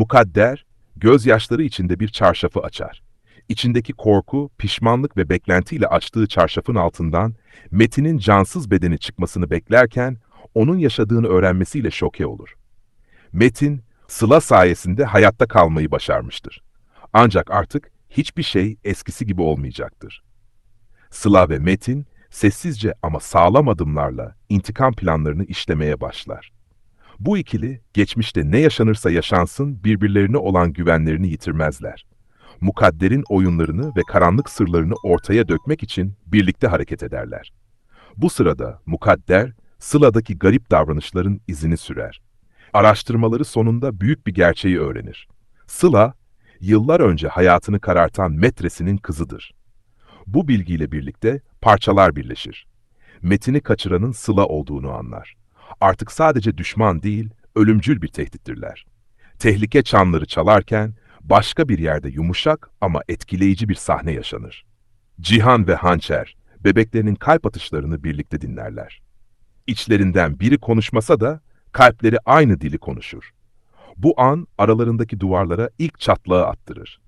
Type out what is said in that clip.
Mukadder, gözyaşları içinde bir çarşafı açar. İçindeki korku, pişmanlık ve beklentiyle açtığı çarşafın altından Metin'in cansız bedeni çıkmasını beklerken onun yaşadığını öğrenmesiyle şoke olur. Metin, Sıla sayesinde hayatta kalmayı başarmıştır. Ancak artık hiçbir şey eskisi gibi olmayacaktır. Sıla ve Metin, sessizce ama sağlam adımlarla intikam planlarını işlemeye başlar. Bu ikili, geçmişte ne yaşanırsa yaşansın birbirlerine olan güvenlerini yitirmezler. Mukadder'in oyunlarını ve karanlık sırlarını ortaya dökmek için birlikte hareket ederler. Bu sırada Mukadder, Sıla'daki garip davranışların izini sürer. Araştırmaları sonunda büyük bir gerçeği öğrenir. Sıla, yıllar önce hayatını karartan metresinin kızıdır. Bu bilgiyle birlikte parçalar birleşir. Metin'i kaçıranın Sıla olduğunu anlar. Artık sadece düşman değil, ölümcül bir tehdittirler. Tehlike çanları çalarken başka bir yerde yumuşak ama etkileyici bir sahne yaşanır. Cihan ve Hançer, bebeklerinin kalp atışlarını birlikte dinlerler. İçlerinden biri konuşmasa da kalpleri aynı dili konuşur. Bu an aralarındaki duvarlara ilk çatlağı attırır.